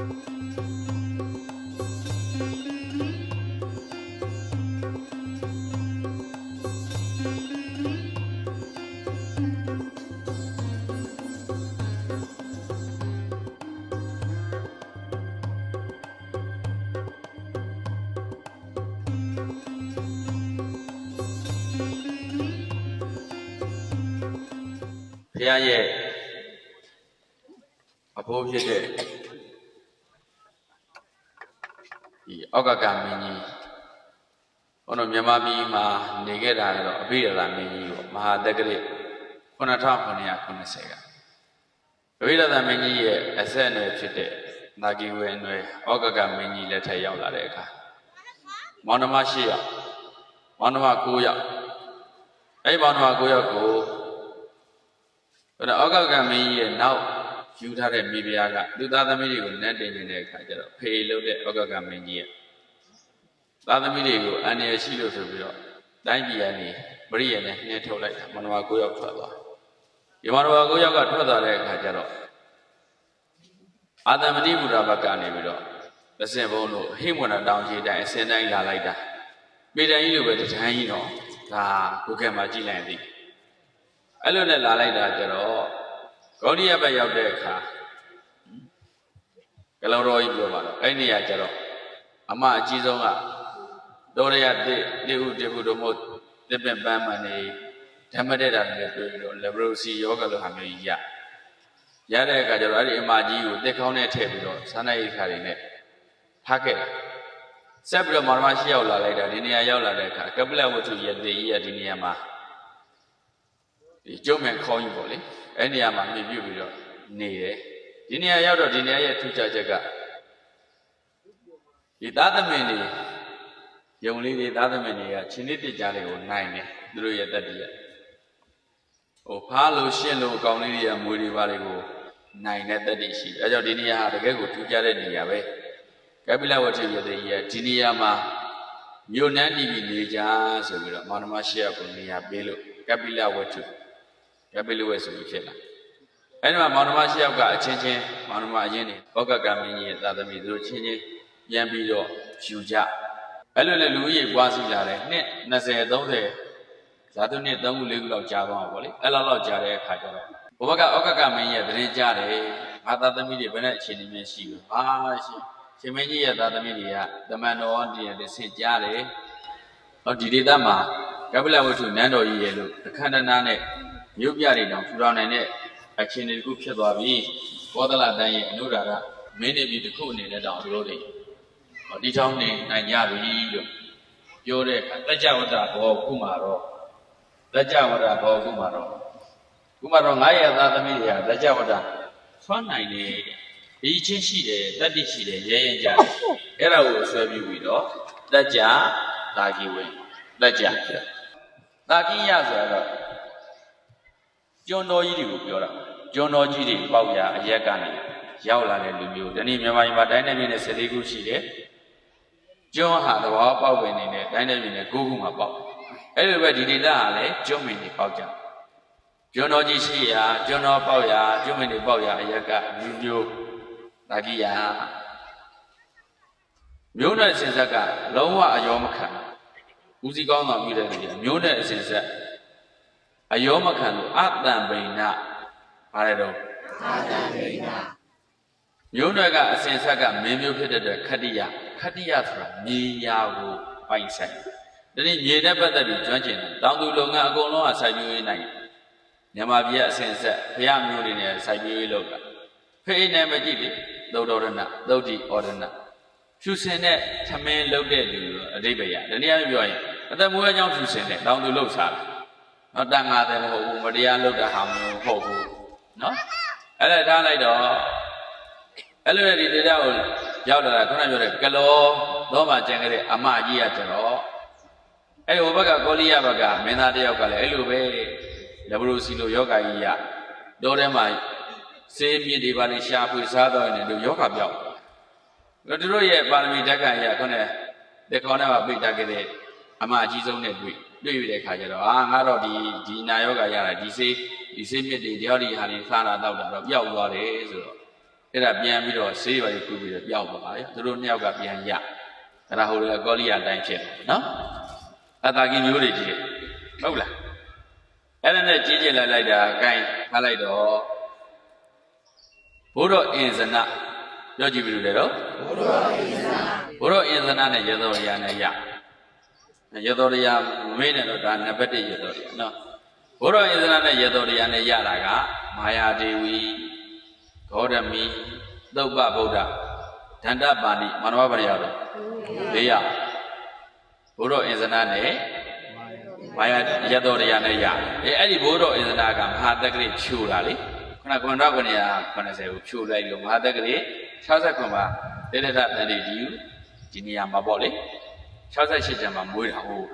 ဘုရားရဲ့အဖိုးဖြစ်တဲ့ ဒီအောက်ကကမင်းကြီးဘုန်းတော်မြန်မာပြည်မှာနေခဲ့တာကတော့အဘိဓမ္မာမင်းကြီးပေါ့မဟာတက္ကရာ9990ကအဘိဓမ္မာမင်းကြီးရဲ့အဆက်အနွယ်ဖြစ်တဲ့နာဂီဝေနွယ်အောက်ကကမင်းကြီးလက်ထက်ရောက်လာတဲ့အခါမောင်နှမရှိယောက်မောင်နှမ9ယောက်အဲ့ဒီမောင်နှမ9ယောက်ကိုအဲ့တော့အောက်ကကမင်းကြီးရဲ့နောက်ယူထားတဲ့မိဖုရားကသူသားသမီးတွေကိုနတ်တင်နေတဲ့အခါကျတော့ဖေလို့တဲ့အောက်ကကမင်းကြီးရဲ့ သားသမီးတွေကိုအန္တရာယ်ရှိလို့ဆိုပြီးတော့တိုင်းပြည်ကနေပရိယေနဲ့နှင်းထုတ်လိုက်တာမနဝ၉ယောက်ထွက်သွားဒီမနဝ၉ယောက်ကထွက်သွားတဲ့အခါကျတော့အာသမတိဘုရားဘက်ကနေပြီးတော့သစင်ဘုံတို့ဟိမဝန္တတောင်ကြီးတိုင်းအစင်တိုင်းလာလိုက်တာမိတန်ကြီးလိုပဲတထန်းကြီးတော့ဒါကိုကဲမှာကြည့်လိုက်ရင်သိအဲ့လိုနဲ့လာလိုက်တာကျတော့ဂေါဏိယဘက်ရောက်တဲ့အခါကလောတော်ကြီးပြောပါတော့အဲ့ဒီနေရာကျတော့အမအကြီးဆုံးက ဒေါရယတိတိဟုတိဟုတို့မို့သစ်ပင်ပန်းမှန်နေဓမ္မတဲ့တာနဲ့တွေ့ပြီးတော့လေဘရိုစီယောဂလိုဟာမျိုးကြီးရရတဲ့အခါကျတော့အဲ့ဒီအမကြီးကိုတစ်ခေါင်းနဲ့ထည့်ပြီးတော့ဆန္ဒရိခါတွေနဲ့ထားခဲ့တယ်ဆက်ပြီးတော့မောင်မရှိရောက်လာလိုက်တာဒီနေရာရောက်လာတဲ့အခါကပလဝတ္ထုယတိကြီးရဒီနေရာမှာဒီကျုံးမဲ့ခေါင်းကြီးပေါ့လေအဲ့နေရာမှာမြင်ပြုတ်ပြီးတော့နေတယ်ဒီနေရာရောက်တော့ဒီနေရာရဲ့ထူးခြားချက်ကဒီသားသမင်တွေ ယုံလေးတွေသားသမင်တွေကချင်းလေးတစ်ကြားတွေကိုနိုင်တယ်သူတို့ရဲ့တက်တည်းရဟိုဖားလို့ရှင်းလို့အကောင်လေးတွေကမွေတွေပါတွေကိုနိုင်တဲ့တက်တည်းရှိတယ်အဲကြောင့်ဒီနေရာဟာတကယ်ကိုထူးခြားတဲ့နေရာပဲကပိလဝတ္ထုရတဲ့ကြီးကဒီနေရာမှာမြို့နန်းတီဗီနေကြဆိုပြီးတော့မောင်နှမရှိရကိုနေရာပေးလို့ကပိလဝတ္ထုရပိလဝဲဆိုပြီးဖြစ်လာအဲ့ဒီမှာမောင်နှမရှိယောက်ကအချင်းချင်းမောင်နှမအရင်နေဘောကကမင်းကြီးရဲ့သာသမီသူတို့ချင်းချင်းပြန်ပြီးတော့ယူကြ အဲ့လိုလေလူကြီးပွားစီလာတယ်နှစ်20 30ဇာတုနှစ်3ခု4ခုလောက်ကြာသွားမှာပေါ့လေအဲ့လောက်လောက်ကြာတဲ့အခါကျတော့ဘဘကဩကကမင်းရဲ့တရင်ကြတယ်ငါသာသမီတွေဘယ်နဲ့အခြေအနေမျိုးရှိဘူးဟာရှင်ရှင်မင်းကြီးရဲ့သာသမီတွေကတမန်တော်တည်းရဲ့ဆင့်ကြတယ်ဟောဒီဒေသမှာကပိလဝတ္ထုနန်းတော်ကြီးရဲ့လို့အခန္ဓနာနဲ့မြို့ပြတွေတောင်ထူထောင်နိုင်တဲ့အခြေအနေတစ်ခုဖြစ်သွားပြီဘောဓလတန်းရဲ့အနုရာကမင်းနေပြီတစ်ခုအနေနဲ့တောင်တို့တွေ ဟောဒီထောင်နေနိုင်ကြပြီလို့ပြောတဲ့အခါတကြဝတ္တဘောကုမာတော့တကြဝတ္တဘောကုမာတော့ကုမာတော့ငါရဲ့သားသမီးတွေကတကြဝတ္တဆွမ်းနိုင်တယ်ဒီချင်းရှိတယ်တတ္တိရှိတယ်ရဲရင်ကြတယ်အဲ့ဒါကိုဆွဲပြီးပြီးတော့တကြတာကီဝင်တကြတာကီရဆိုတော့ကျွန်းတော်ကြီးတွေကိုပြောတာကျွန်းတော်ကြီးတွေပေါက်ရအရက်ကနေရောက်လာတဲ့လူမျိုးဒီနေ့မြန်မာပြည်မှာတိုင်းနယ်ပြည်နယ်14ခုရှိတယ် ကျွန်းဟာသဘာဝပေါက်ပင်နေနဲ့တိုင်းနယ်ပြည်နယ်9ခုမှာပေါက်အဲ့လိုပဲဒီဒေသဟာလည်းကျွန်းမင်တွေပေါက်ကြကျွန်းတော်ကြီးရှိရာကျွန်းတော်ပေါက်ရာကျွန်းမင်တွေပေါက်ရာအရက်ကလူမျိုးဒါကြီးယာမျိုးနဲ့စင်ဆက်ကလုံးဝအယောမခံဦးစီးကောင်းတော်ပြုတဲ့လူကြီးမျိုးနဲ့အစင်ဆက်အယောမခံလို့အတံပိဏဘာလဲတော့အတံပိဏမျိုးနွယ်ကအစင်ဆက်ကမင်းမျိုးဖြစ်တဲ့အတွက်ခတ္တိယ ခတ္တိယဆိုတာမြေယာကိုပိုင်ဆိုင်ဒီနေ့မြေနဲ့ပတ်သက်ပြီးကျွမ်းကျင်တယ်တောင်သူလုံကအကုန်လုံးကစိုက်ပျိုးရေးနိုင်မြန်မာပြည်ကအစင်ဆက်ဘုရားမျိုးတွေနဲ့စိုက်ပျိုးရေးလုပ်တာဖေးနဲ့မကြည့်လေသုဒ္ဓရဏသုတ်တိဩရဏဖြူစင်တဲ့သမင်းလုပ်တဲ့လူအဓိပ္ပာယ်ရဒီနေ့အပြောရင်အသက်မွေးအကြောင်းဖြူစင်တဲ့တောင်သူလုပ်စားတယ်နော်တန်ငါတယ်မဟုတ်ဘူးမတရားလုပ်တဲ့ဟာမျိုးမဟုတ်ဘူးနော်အဲ့ဒါထားလိုက်တော့အဲ့လိုဒီဒေတာကို ရောက်လာတာခုနပြောတဲ့ကလောသောမှာကျန်ခဲ့တဲ့အမကြီးကကျတော့အဲ့ဒီဟိုဘက်ကကောလိယဘက်ကမင်းသားတယောက်ကလည်းအဲ့လိုပဲလဘရုစီလိုယောဂကြီးရတော့ထဲမှာစေးမြစ်တွေပါလေရှာဖွေစားတော့နေလို့ယောဂပြောက်တယ်တို့တို့ရဲ့ပါရမီဓာတ်ကရခုနဒီခေါင်းထဲမှာပိတ်တတ်ခဲ့တဲ့အမအကြီးဆုံးနဲ့တွေ့တွေ့ရတဲ့ခါကျတော့အာငါတော့ဒီဒီနာယောဂရတာဒီစေးဒီစေးမြစ်တွေတရားဒီဟာတွေစားတာတော့တာတော့ပျောက်သွားတယ်ဆိုတော့ အဲ့ဒါပြန်ပြီးတော့ဆေးရွာကြီးကူပြီးတော့ပျောက်သွားပါလေသူတို့နှစ်ယောက်ကပြန်ရအဲ့ဒါဟိုလေကောလိယာတိုင်းဖြစ်တယ်နော်အတာကင်မျိုးတွေကြီးတယ်ဟုတ်လားအဲ့ဒါနဲ့ကြီးကျယ်လိုက်လိုက်တာအကိုင်းထားလိုက်တော့ဘုရောအင်ဇနပြောကြည့်ပြီလို့လေတော့ဘုရောအင်ဇနဘုရောအင်ဇနနဲ့ရသောရနဲ့ရရသောရမေးနေတော့ဒါနံပါတ်1ရသောရနော်ဘုရောအင်ဇနနဲ့ရသောရနဲ့ရတာကမာယာဒေဝီ ဂေါရမီသုပ္ပဗုဒ္ဓဒန္တပါဏိမနဝပရိယတော်၄ရဘုရောအင်ဇနနဲ့မာယာရသောရနဲ့ရအဲအဲ့ဒီဘုရောအင်ဇနကမဟာတက္ကရိဖြူတာလေခဏကွန်တော့ကနေ80ကိုဖြူလိုက်လို့မဟာတက္ကရိ69ပါတေရထတန်တိဒီဒီနေရာမှာပေါ့လေ68ကျမ်းမှာမွေးတာဟုတ်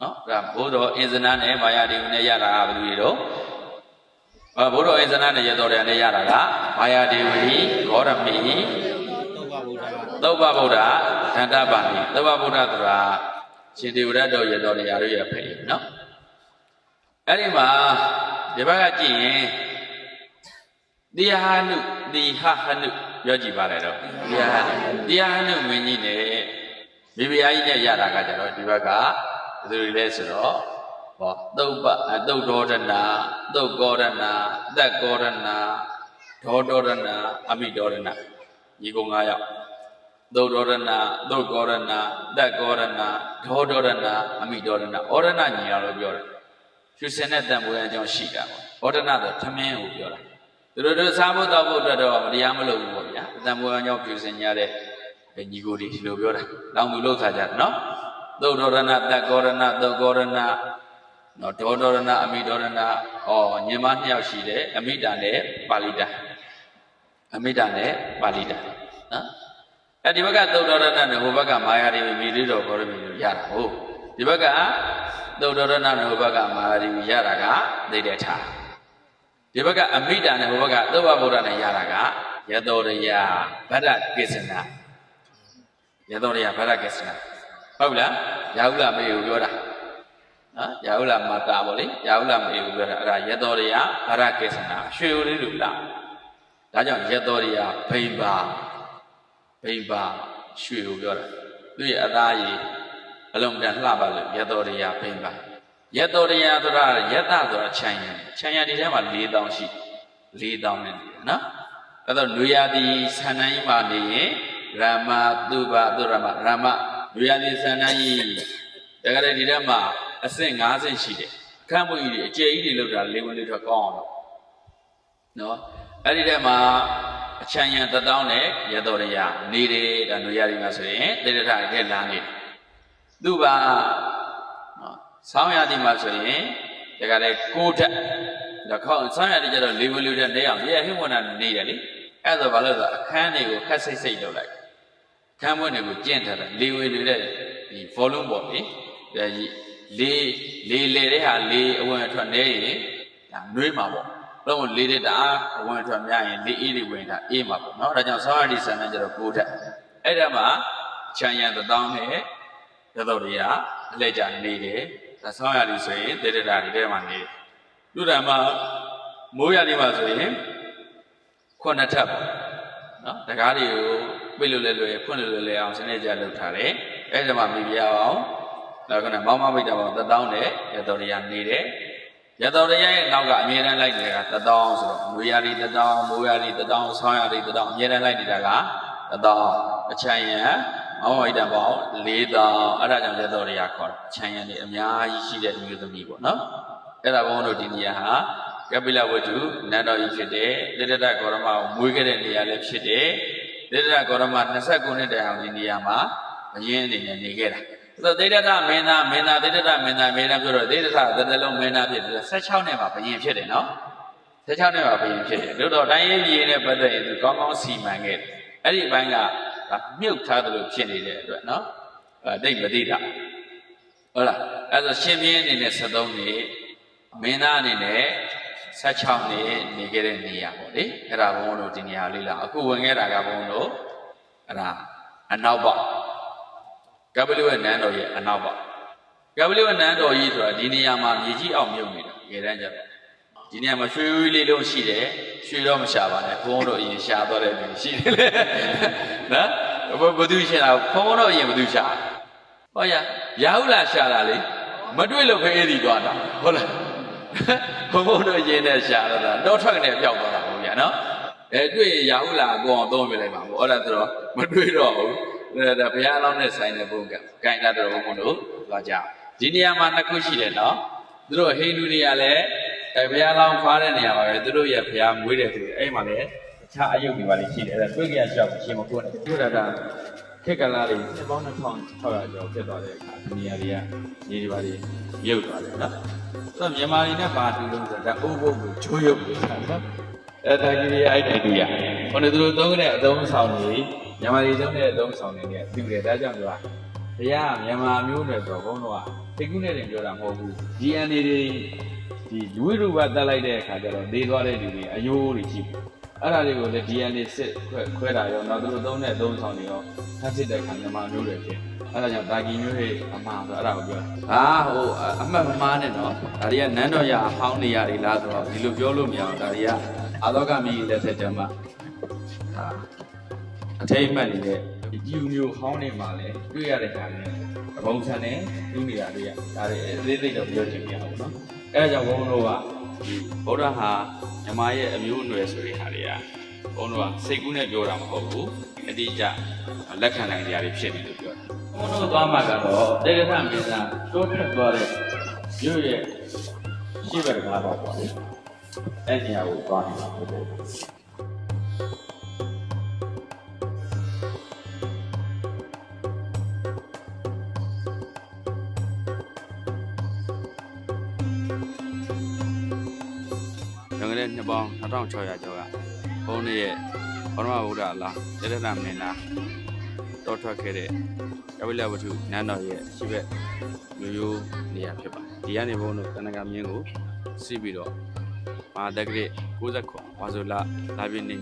နော်ဒါဘုရောအင်ဇနနဲ့မာယာဒေဝီနဲ့ရတာကဘယ်လိုလဲတော့အ ဘုရောအင်ဇနနဲ့ရသောရနဲ့ရတာကမာယာဒေဝီဂေါရမီသုဘဗုဒ္ဓသုဗ္ဗဗုဒ္ဓဒန္တပါဏိသုဗ္ဗဗုဒ္ဓဆိုတာရှင်ဒေဝရတ်တော်ရတော်တရားတို့ရဲ့ဖေနော်အဲ့ဒီမှာဒီဘက်ကကြည့်ရင်တိယဟနုတိဟဟနုပြောကြည့်ပါလေတော့တိယဟနုတိယဟနုမင်းကြီးနဲ့မိဖုရားကြီးနဲ့ရတာကကြတော့ဒီဘက်ကဘယ်သူတွေလဲဆိုတော့ ဟောသုပ္ပသုတ်တော်ရဏသုတ်ကောရဏသက်ကောရဏဒေါတော်ရဏအမိတော်ရဏညီကုံ၅ယောက်သုတ်တော်ရဏသုတ်ကောရဏတက်ကောရဏဒေါဒေါရဏအမိဒေါရဏဩရဏညီရလို့ပြောတယ်ဖြူစင်တဲ့တန်ဖိုးရန်ကြောင့်ရှိတာပေါ့ဩရဏဆိုသမင်းကိုပြောတာသူတို့တို့စားဖို့တောက်ဖို့အတွက်တော့မတရားမလုပ်ဘူးပေါ့ဗျာတန်ဖိုးရန်ကြောင့်ဖြူစင်ကြတဲ့ညီကိုဒီလိုပြောတာလောင်သူလောက်ခါကြတယ်နော်သုတ်တော်ရဏတက်ကောရဏသုတ်ကောရဏ နော်ဒေါဒေါရဏအမိဒေါရဏဩညီမနှစ်ယောက်ရှိတယ်အမိတာနဲ့ပါဠိတာအမိတာနဲ့ပါဠိတာနော်အဲဒီဘက်ကသုတ်တော်ရဏနဲ့ဟိုဘက်ကမာယာဒေဝီမိလေးတော်ဘောရမီကိုရတာဟုတ်ဒီဘက်ကသုတ်တော်ရဏနဲ့ဟိုဘက်ကမာယာဒေဝီရတာကသိတဲ့ထားဒီဘက်ကအမိတာနဲ့ဟိုဘက်ကသုဘဗုဒ္ဓနဲ့ရတာကယတောရယဗဒ္ဒကိစ္စနာယတောရယဗဒ္ဒကိစ္စနာဟုတ်လားရာဟုလမေကိုပြောတာ နော်ရာဟုလမာတာပေါ့လေရာဟုလမေကိုပြောတာအဲ့ဒါယတောရယဗဒ္ဒကိစ္စနာရွှေဦးလေးလူလားဒါကြောင့်ယတောရယဘိဗာဘိဗာရွှေကိုပြောတာသူရဲ့အသားရည်အလုံးတန်လှပါလို့ယတောရိယဘိဗာယတောရိယဆိုတာယတဆိုတာခြံရံခြံရံဒီထဲမှာ၄တောင်းရှိ၄တောင်းနဲ့နေတယ်နော်အဲ့တော့နွေရာသီဆန္ဒကြီးမှာနေရင်ရမသူဘသူရမရမနွေရာသီဆန္ဒကြီးတကယ်ဒီထဲမှာ အဆင့်၅ဆင့်ရှိတယ်အခန့်ပွင့်ကြီးအကျယ်ကြီးတွေလောက်တာလေးဝင်လေးထွက်ကောင်းအောင်လို့နော်အဲ့ဒီထဲမှာအချမ်းရံတတောင်းနဲ့ရတော်ရရနေတယ်ဒါနွေရည်မှာဆိုရင်တေရထအထက်လာနေတယ်သူ့ပါနော်ဆောင်းရည်မှာဆိုရင်ဒါကလည်းကိုးထက်ဒါခေါင်းဆောင်းရည်ကျတော့လေးဝလူတဲ့နေအောင်ပြည့်ဟိမနာနေတယ်လေအဲ့ဒါဘာလို့လဲဆိုအခန်းတွေကိုခက်စိတ်စိတ်လုပ်လိုက်ခန်းမွန်းတွေကိုကျင့်ထားတယ်လေးဝလူတဲ့ဒီ volume ပေါ့လေဒါကြီး လေးလေးလေတဲ့ဟာလေးအဝင်အထွက်နေရင်ဒါနှွေးမှာပေါ့လုံးဝလေးတဲ့တအားအဝင်ထွက်များရင်လေးအေးလေးဝင်တာအေးမှာပေါ့နော်ဒါကြောင့်ဆောင်းရည်ဆန်တဲ့ကျတော့ကိုးထက်အဲ့ဒါမှာချမ်းရံတတောင်းနဲ့ရတော့တွေကအလဲကြနေတယ်ဒါဆောင်းရည်ဆိုရင်တေတတာတွေထဲမှာနေတယ်လူတံမှာမိုးရည်မှာဆိုရင်ခုနှစ်ထပ်ပေါ့နော်တကားတွေကိုပြိလို့လဲလွယ်ဖွင့်လို့လဲလွယ်အောင်စနစ်ကြလုပ်ထားတယ်အဲ့ဒါမှမိပြအောင် ဒါကလည်းမောင်းမမိတ်တာပေါ့တတောင်းနဲ့ရတော့တွေကနေတယ်ရတော်ရရဲ့နောက်ကအမြဲတမ်းလိုက်နေတာတတောင်းဆိုတော့ငွေရည်တတောင်းမိုးရည်တတောင်းဆောင်းရည်တတောင်းအမြဲတမ်းလိုက်နေတာကတတောင်းအချမ်းရံမောင်းဝိတံပေါင်း၄တောင်းအဲ့ဒါကြောင့်ရတော်ရရခေါ်တာအချမ်းရံနေအများကြီးရှိတဲ့မျိုးသမီးပေါ့နော်အဲ့ဒါဘုန်းတို့ဒီနေရာဟာကပိလဝတ္ထုနန္တော်ကြီးဖြစ်တဲ့တိတ္တဂေါရမကိုမွေးခဲ့တဲ့နေရာလည်းဖြစ်တယ်တိတ္တဂေါရမ29နှစ်တိုင်အောင်ဒီနေရာမှာအရင်အနေနဲ့နေခဲ့တာ ဆိုသေတ္တမင်းသားမင်းသားသေတ္တမင်းသားမင်းသားပြောတော့သေတ္တသတ္တလုံးမင်းသားဖြစ်တယ်16နှစ်မှာဘယင်ဖြစ်တယ်နော်16နှစ်မှာဘယင်ဖြစ်တယ်တို့တော့တိုင်းရေးပြည်နဲ့ပတ်သက်ရင်သူကောင်းကောင်းစီမံခဲ့တယ်အဲ့ဒီဘိုင်းကမြုပ်ထားတယ်လို့ဖြစ်နေတဲ့အတွက်နော်အဲတိတ်မသိတာဟုတ်လားအဲ့ဆိုရှင်မင်းအနေနဲ့73နှစ်မင်းသားအနေနဲ့16နှစ်နေခဲ့တဲ့နေရာပေါ့လေအဲ့ဒါဘုန်းတို့ဒီနေရာလေးလာအခုဝင်ခဲ့တာကဘုန်းတို့အဲ့ဒါအနောက်ပေါ က်ကပလိဝနန်းတော်ရဲ့အနောက်ပါကပလိဝနန်းတော်ကြီးဆိုတာဒီနေရာမှာမြေကြီးအောင်မြုပ်နေတာရေတန်းကြတော့ဒီနေရာမှာရွှေရွှေလေးလုံးရှိတယ်ရွှေတော့မရှာပါနဲ့ဘုန်းတို့အရင်ရှာသွားတဲ့လူရှိတယ်လေနော်ဘဘသူရှာတာဘုန်းတို့အရင်ဘသူရှာဟောရရာဟုလာရှာတာလေမတွေ့လို့ခဲအဲ့ဒီသွားတာဟုတ်လားဘုန်းဘုန်းတို့အရင်နဲ့ရှာတော့တာတော့ထွက်ကနေပျောက်သွားတာဟုတ်ဗျာနော်အဲတွေ့ရင်ရာဟုလာအကုန်အောင်သုံးပြလိုက်ပါဘူးအဲ့ဒါဆိုတော့မတွေ့တော့ဘူး ဒါဒါဘုရားအလောင်းနဲ့ဆိုင်တဲ့ဘုန်းကဂိုင်တာတော်ဘုန်းတို့သွားကြဒီနေရာမှာနှစ်ခုရှိတယ်နော်သူတို့ဟိန္ဒူတွေကလည်းအဲဘုရားလောင်းခွာတဲ့နေရာမှာပဲသူတို့ရဲ့ဘုရားမွေးတယ်ဆိုရင်အဲ့မှာလည်းအခြားအယုတ်တွေပါလိမ့်ရှိတယ်အဲ့ဒါတွေ့ကြရရှောက်ရှင်မကိုနဲ့တို့ဒါဒါခေတ်ကလာလေးနှစ်ပေါင်း2600ကျော်ဖြစ်သွားတဲ့အခါဒီနေရာတွေကညီတွေပါလိမြုပ်သွားတယ်နော်ဆိုတော့မြန်မာတွေနဲ့ပါတူလို့ဆိုတော့ဒါအိုးဘုတ်ကိုချိုးရုပ်နေတာနော်အဲ့ဒါကြီးတွေအဲ့တိုင်တူရဟိုနေသူတို့သုံးတဲ့အသုံးဆောင်တွေ မြန်မာတွေသုံးတဲ့အသုံးဆောင်တွေနဲ့တူတယ်ဒါကြောင့်ပြောတာတရားမြန်မာမျိုးတွေဆိုတော့ဘုန်းတော်ကတိကုနဲ့တင်ပြောတာမဟုတ်ဘူး DNA တွေဒီလူဝိရုပတက်လိုက်တဲ့အခါကျတော့နေသွားတဲ့လူတွေအယိုးတွေရှိဘူးအဲ့ဒါတွေကိုလည်း DNA စစ်ခွဲခွဲတာရောနောက်သူတို့သုံးတဲ့အသုံးဆောင်တွေရောဖတ်စစ်တဲ့ခါမြန်မာမျိုးတွေဖြစ်အဲ့ဒါကြောင့်ဒါကီမျိုးတွေအမှားဆိုအဲ့ဒါကိုပြောတာဟာဟိုအမှတ်မမှားနဲ့နော်ဒါတွေကနန်းတော်ရအဟောင်းနေရတွေလားဆိုတော့ဒီလိုပြောလို့မရအောင်ဒါတွေကအာသောကမီလက်ထက်ကျမ်းမှာဟာ အထိတ်အမှတ်နေတဲ့ဒီမျိုးဟောင်းနေမှာလဲတွေ့ရတဲ့ခါနဲ့အဘုံဆန်နဲ့လူနေတာတွေကဒါတွေအသေးသေးတော့ပြောချင်ပြအောင်နော်အဲ့ဒါကြောင့်ဘုန်းတော်ကဒီဗုဒ္ဓဟာမြမရဲ့အမျိုးအနွယ်ဆိုတဲ့ဟာတွေကဘုန်းတော်ကစိတ်ကူးနဲ့ပြောတာမဟုတ်ဘူးအတိအကျလက်ခံနိုင်ကြရဖြစ်တယ်လို့ပြောတာဘုန်းတော်သွားမှာကတော့တေရထမင်းသားတိုးထက်သွားတဲ့မြို့ရဲ့ရှိဘက်ကားတော့ပေါ့လေအဲ့ဒီဟာကိုသွားနေတာဟုတ်တယ် 1600ကျော်ကဘုန်းကြီးရဲ့ဘောရမဗုဒ္ဓအလားယတနာမင်းလားတောထွက်ခဲ့တဲ့ကပိလဝတ္ထုနန်းတော်ရဲ့ရှိဘက်ရိုးရိုးနေရာဖြစ်ပါတယ်ဒီကနေဘုန်းတို့ကနကမြင်းကိုစီးပြီးတော့မဟာတက္ကရ69ဝါဆိုလာလာပြင်းနေည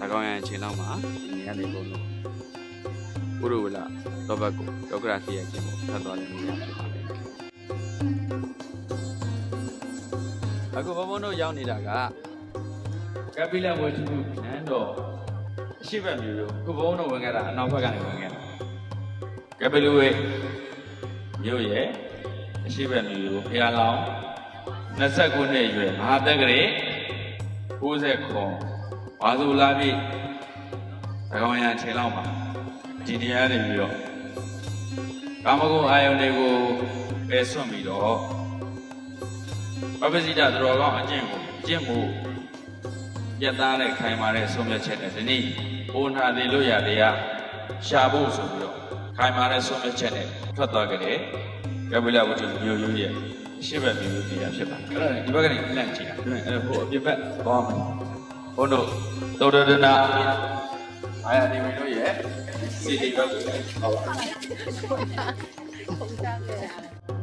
၎င်းရန်အချိန်လောက်မှာဒီနေရာနေဘုန်းတို့ဥရဝလာတော့ဘက်ကိုဒေါကရာစီရဲ့အချိန်ကိုဖတ်သွားတဲ့နေရာဖြစ်ပါတယ်အခုဘုန်းဘုန်းတို့ရောက်နေတာက ကပိလဝတ္ထုနန်းတော်အရှိဘက်မျိုးရောခုဘုံတို့ဝင်ခဲ့တာအနောက်ဘက်ကနေဝင်ခဲ့တာကပိလဝေမြို့ရဲ့အရှိဘက်မျိုးရောဖျားလောင်း29နှစ်အရွယ်မဟာတက္ကရေ60ခွန်ဘာသူလာပြီသကောင်ရခြေလောက်မှာဒီတရားတွေပြီးတော့ကာမဂုဏ်အာယုန်တွေကိုပယ်ဆွတ်ပြီးတော့ပပစိတသတော်ကောင်းအကျင့်ကိုကျင့်မှု ပြတ်သားတဲ့ခိုင်မာတဲ့ဆုံးဖြတ်ချက်နဲ့ဒီနေ့အိုနာသေးလို့ရတရားရှာဖို့ဆိုပြီးတော့ခိုင်မာတဲ့ဆုံးဖြတ်ချက်နဲ့ထွက်သွားကြတယ်ကပိလဝတ္ထုမျိုးရိုးရဲ့ရှင်းဘက်မျိုးရိုးတရားဖြစ်ပါတယ်အဲ့ဒါဒီဘက်ကနေလန့်ကြည့်တာအဲ့ဒါဟိုအပြစ်ဘက်သွားမယ်ဘုန်းတို့သောတဒနာအာရဒီမင်းတို့ရဲ့စီတီဘက်ကိုဟောပါ။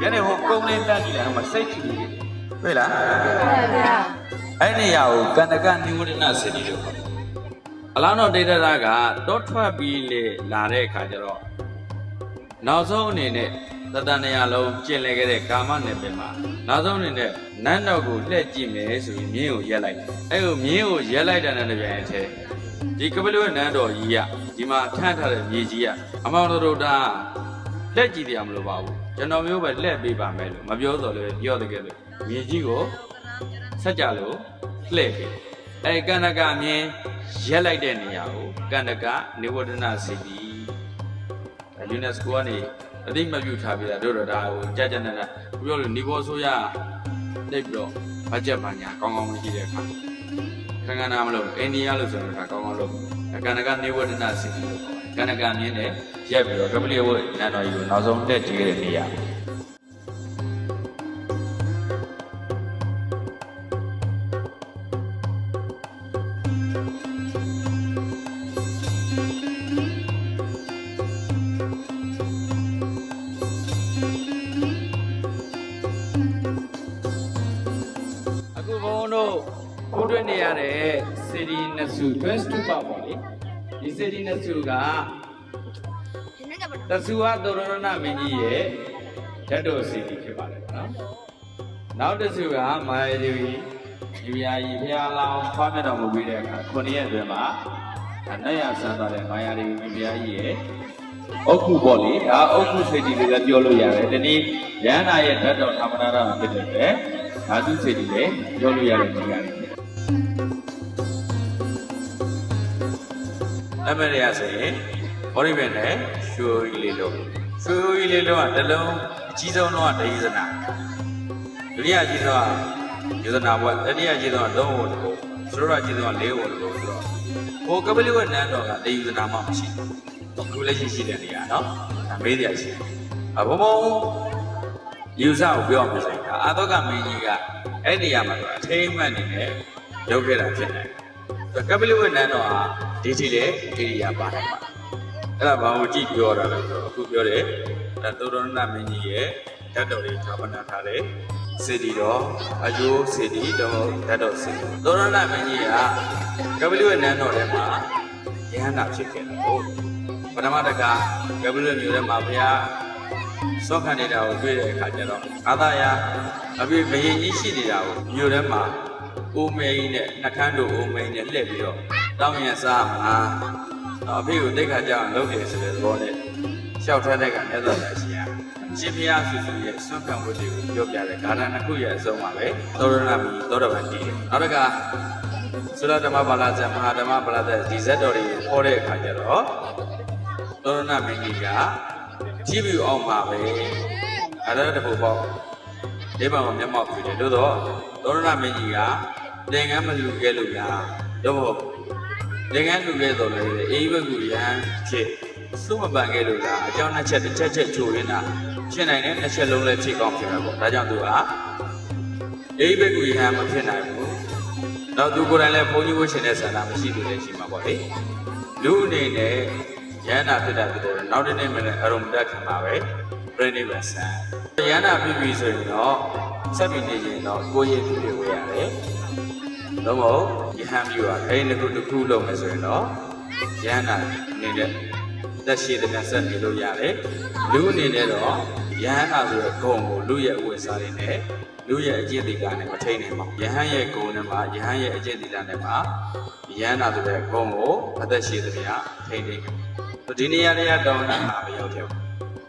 ညနေဟိုကုန်းလေးတက်ကြည့်တယ်ဟိုမှာစိတ်ကြည့်နေတယ်။တွေ့လား။အဲ့နေရာကိုကန္တကနိဝရဏစေတီလို့ခေါ်တယ်။အလောင်းတော်ဒေသနာကတောထွက်ပြီးလေလာတဲ့အခါကျတော့နောက်ဆုံးအနေနဲ့တတန်နေရာလုံးကျင်လည်ခဲ့တဲ့ကာမနယ်ပင်မှာနောက်ဆုံးအနေနဲ့နန်းတော်ကိုလှည့်ကြည့်မယ်ဆိုပြီးမြင်းကိုရက်လိုက်တယ်။အဲ့ကိုမြင်းကိုရက်လိုက်တဲ့နဲ့တပြိုင်တည်းဒီကပလဝနန်းတော်ကြီးကဒီမှာထမ်းထားတဲ့မြေကြီးကအမောင်တော်တာလက်ကြည့်တရားမလို့ပါဘူး ကျွန်တော်မျိုးပဲလက်ပေးပါမယ်လို့မပြောတော့လည်းပြောတကယ်လို့မြေကြီးကိုဆက်ကြလို့လှည့်ပေးအဲကန္နကအမြင်ရက်လိုက်တဲ့နေရာကိုကန္နကနေဝဒနာစီတီယူနက်စကိုကနေအသိမပြုထားပြီးတာတို့တော့ဒါကိုကြာကြာနာနာပြောလို့နေဘောဆိုရတိတ်ပြီးတော့ဘတ်ဂျက်ပါညာကောင်းကောင်းမရှိတဲ့အခါခန်းခန်းနာမလို့အိန္ဒိယလို့ဆိုတော့ဒါကောင်းကောင်းလို့ကန္နကနေဝဒနာစီတီလို့ခေါ်တယ် ကနကမြင်းနဲ့ရက်ပြီးတော့ကပလီဝတ်နန်တော်ကြီးကိုနောက်ဆုံးတက်ကြည့်ခဲ့တဲ့နေရာအခုဘုန်းတို့ကိုတွင်းနေရတဲ့ City Nasu Twist to Power ဒီစီဒီနစုကတဆူဝသောရဏမင်းကြီးရဲ့ဓာတ်တော်စီဒီဖြစ်ပါတယ်နော်နောက်တစ်စုကမာယာဒေဝီဒီဗျာကြီးဖျားလောင်ဖွားမြတ်တော်မူပြီးတဲ့အခါခုနှစ်ရက်အတွင်းမှာအနက်ရဆန်းသွားတဲ့မာယာဒေဝီဒီဗျာကြီးရဲ့အုတ်ခုပေါ့လေဒါအုတ်ခုစိတ်ဒီလေးလည်းပြောလို့ရတယ်ဒီနေ့ရဟန္တာရဲ့ဓာတ်တော်သမဏရဖြစ်တဲ့အတွက်ဓာတုစိတ်ဒီလည်းပြောလို့ရတယ်နေရာတွေ အမရိယဆိုရင်ဘောရိဘယ်နဲ့ရွှေကြီးလေးလို့ရွှေကြီးလေးလို့ကတစ်လုံးအကြီးဆုံးတော့တယေဇနာဒုတိယအကြီးဆုံးကယေဇနာဘွဲ့တတိယအကြီးဆုံးကသုံးဘုံတစ်ခုသုရအကြီးဆုံးကလေးဘုံတစ်ခုဆိုတော့ဟိုကပလိဝနန်းတော်ကတယေဇနာမှမရှိဘူးခုလက်ရှိရှိတဲ့နေရာနော်ဒါမေးတရားရှိတယ်အဘုံဘုံယူဆကိုပြောမှဆိုရင်ဒါအာသောကမင်းကြီးကအဲ့ဒီနေရာမှာတော့အထိမ့်မှတ်နေနဲ့လုပ်ခဲ့တာဖြစ်တယ် ကပလိဝနန်းတော်ဟာဒီထီလေဧရိယာပါတယ်ပါအဲ့ဒါဘာလို့ကြည့်ပြောတာလဲဆိုတော့အခုပြောတယ်အဲသုရဏမင်းကြီးရဲ့ဓာတ်တော်လေးဌာပနာထားတဲ့စေတီတော်အယိုးစေတီတော်ဓာတ်တော်စေတီသုရဏမင်းကြီးကကပလိဝေနန်းတော်ထဲမှာယဟန္တာဖြစ်ခဲ့တယ်ဟုတ်ပထမတကကပလိဝေမြို့ထဲမှာဘုရားစောခန့်နေတာကိုတွေ့တဲ့အခါကျတော့အာသာယာအပြည့်ဘယင်ကြီးရှိနေတာကိုမြို့ထဲမှာ အိုးမဲကြီးနဲ့နှကန်းတို့အိုးမဲကြီးနဲ့လှည့်ပြီးတော့တောင်းရစားမှာအဖေကိုတိတ်ခါကြအောင်လုပ်တယ်ဆိုတဲ့သဘောနဲ့ရှောက်ထွက်တဲ့ကမြတ်စွာဘုရားရှင်ကရှင်ဘုရားဆူဆူရဲ့စွန့်ခံဝတ်တွေကိုပြောပြတဲ့ဂါထာနှစ်ခုရဲ့အဆုံးပါပဲသောရဏမီသောတပန်တည်တယ်နောက်တစ်ခါသုရဓမ္မပါဠိဇမဟာဓမ္မပါဠိဇဒီဇက်တော်တွေကိုဟောတဲ့အခါကျတော့သောရဏမင်းကြီးကကြည့်ပြီးအောင်ပါပဲအဲ့ဒါတခုပေါ့ဒီမှာမျက်မှောက်ပြတယ်လို့တော့သောရဏမင်းကြီးက သင်္ကန်းမလူခဲ့လို့လားတော့လက်ကန်းလူခဲ့တော်လည်းအေးဘက်ကူရန်ဖြစ်စုမပန်ခဲ့လို့လားအကြောင်းနှစ်ချက်တစ်ချက်ချက်ချိုးရင်းတာရှင်းနိုင်တဲ့နှစ်ချက်လုံးလည်းဖြစ်ကောင်းဖြစ်မှာပေါ့ဒါကြောင့်သူကအေးဘက်ကူရန်မဖြစ်နိုင်ဘူးတော့သူကိုယ်တိုင်လည်းဘုန်းကြီးဝှရှင်တဲ့ဆန္ဒမရှိသူလည်းရှိမှာပေါ့လေလူအနေနဲ့ရဟန္တာဖြစ်တာဖြစ်တယ်နောက်တစ်နေ့မှလည်းအရုံတက်ခံပါပဲပြိဋိဘဆန်ရဟန္တာဖြစ်ပြီဆိုရင်တော့ဆက်ပြီးနေရင်တော့ကိုယ့်ရဲ့သူတွေဝေးရတယ် တော့မဟုတ်ယဟန်ပြုတာအဲ့ဒီတစ်ခုတစ်ခုလုံးမယ်ဆိုရင်တော့ယဟန်နာနေတဲ့သက်ရှိတဲ့ဆက်နေလို့ရတယ်လူအနေနဲ့တော့ယဟန်နာဆိုတဲ့ဂုံကိုလူရဲ့အဝတ်စားတွေနဲ့လူရဲ့အကျင့်သီလနဲ့မထိန်နိုင်ပါဘူးယဟန်ရဲ့ဂုံနဲ့မှာယဟန်ရဲ့အကျင့်သီလနဲ့မှာယဟန်နာဆိုတဲ့ဂုံကိုအသက်ရှိတဲ့များထိန်နိုင်တယ်ဒီနေရာတွေကတောင်းတာမှာမရောက်ခဲ့ဘူး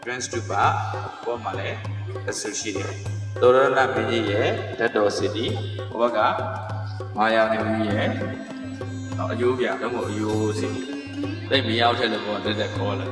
Trans to Bar ပေါ်မှာလည်းအဆူရှိတယ်သောရဏမင်းကြီးရဲ့ဓာတ်တော်စီတီဟိုဘက်က မာယာနေကြီးရဲ့အယိုးပြတော့မဟုတ်အယိုးစီတိတ်မရောက်တဲ့လို့ပေါ့တက်တက်ခေါ်လာ